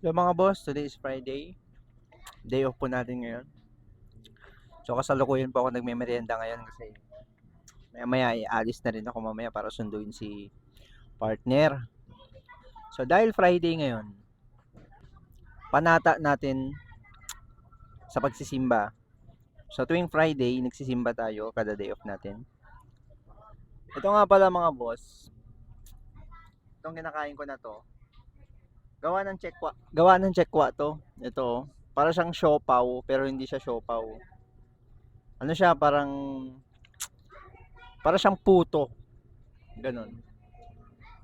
So mga boss, today is Friday. Day off po natin ngayon. So kasalukuyan po ako nagme-merienda ngayon kasi maya maya alis na rin ako mamaya para sunduin si partner. So dahil Friday ngayon, panata natin sa pagsisimba. So tuwing Friday, nagsisimba tayo kada day off natin. Ito nga pala mga boss. Itong kinakain ko na to. Gawa ng chekwa. Gawa ng chekwa to. Ito. Para siyang siopaw, pero hindi siya siopaw. Ano siya, parang para siyang puto. Ganon.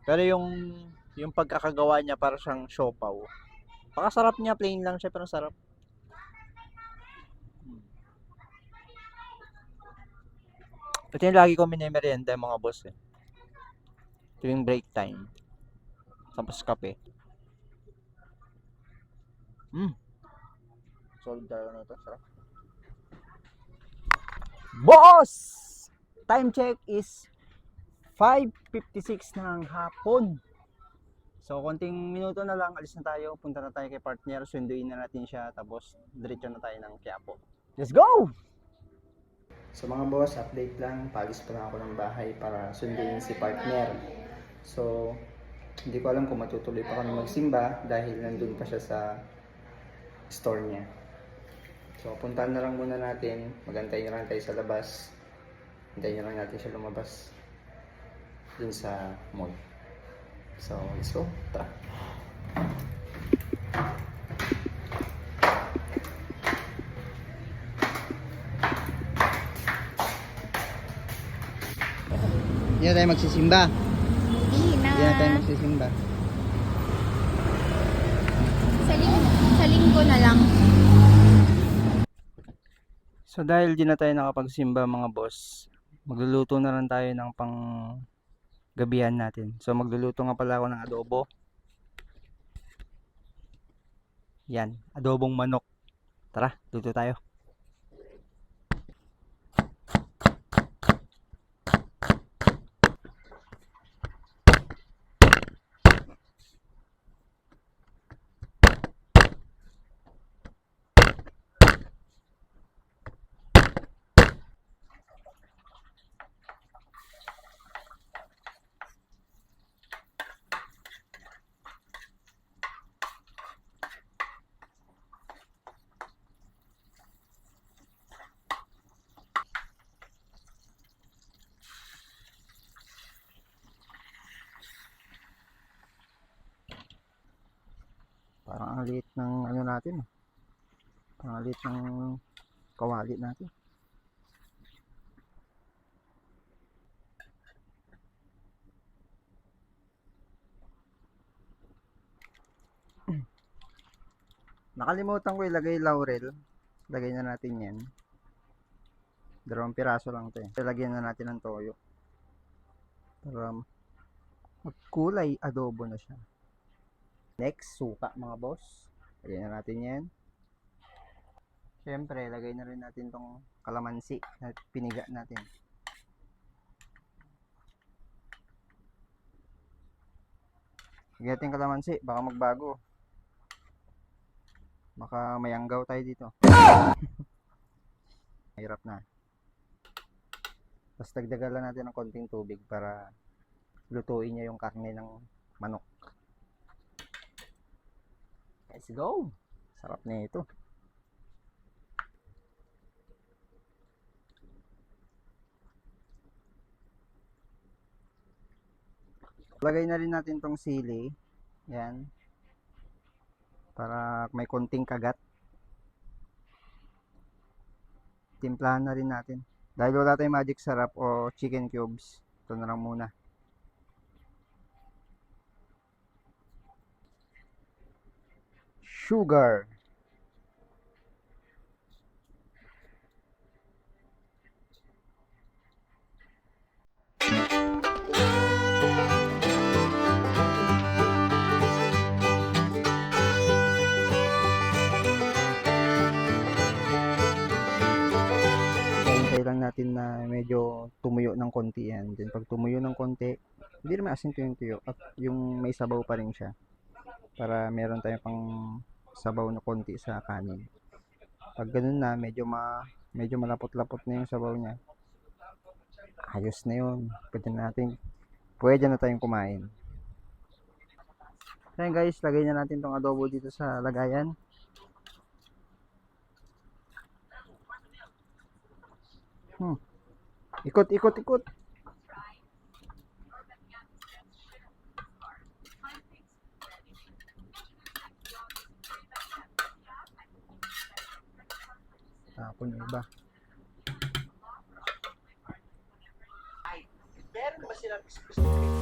Pero yung yung pagkakagawa niya para siyang siopaw. Pakasarap niya, plain lang siya pero sarap. Ito yung lagi ko minimerienda mga boss eh. Tuwing break time. Tapos kape. Mm. Solid talaga na ito. Sarap. Boss! Time check is 5.56 ng hapon. So, konting minuto na lang, alis na tayo. Punta na tayo kay partner. Sunduin na natin siya. Tapos, diretso na tayo ng Quiapo. Let's go! So mga boss, update lang. Pagis pa lang ako ng bahay para sunduin si partner. So, hindi ko alam kung matutuloy pa kami magsimba dahil nandun pa siya sa store niya. So, puntahan na lang muna natin. Magantay na lang tayo sa labas. Hintayin na lang natin siya lumabas dun sa mall. So, let's go. Tara. Hindi na tayo magsisimba. Hindi na. Hindi na tayo magsisimba. Sa, ling- sa linggo na lang. So dahil di na tayo nakapagsimba mga boss, magluluto na lang tayo ng pang gabihan natin. So magluluto nga pala ako ng adobo. Yan, adobong manok. Tara, luto tayo. Parang ang liit ng ano natin. ah. Parang ang liit ng kawali natin. Nakalimutan ko ilagay laurel. Lagay na natin yan. Dalawang piraso lang to eh. Lagyan na natin ng toyo. Para magkulay adobo na siya. Next, suka mga boss. Lagay na natin yan. Siyempre, lagay na rin natin tong kalamansi na piniga natin. Lagay natin kalamansi, baka magbago. Baka mayanggaw tayo dito. Hirap na. Tapos dagdagan lang natin ng konting tubig para lutuin niya yung karne ng manok. Let's go! Sarap na ito. Lagay na rin natin tong sili. Yan. Para may konting kagat. Timplahan na rin natin. Dahil wala tayong magic sarap o chicken cubes. Ito na lang muna. Sugar. Lang natin na medyo tumuyo ng konti yan. Then pag tumuyo ng konti, hindi naman asin yung tuyo at yung may sabaw pa rin siya. Para meron tayong pang sabaw na konti sa kanin. Pag ganun na, medyo ma medyo malapot-lapot na yung sabaw niya. Ayos na yun. Pwede na natin pwede na tayong kumain. Ayan guys, lagay na natin tong adobo dito sa lagayan. Hmm. Ikot, ikot, ikot. Tapon yung iba. Meron ba silang specific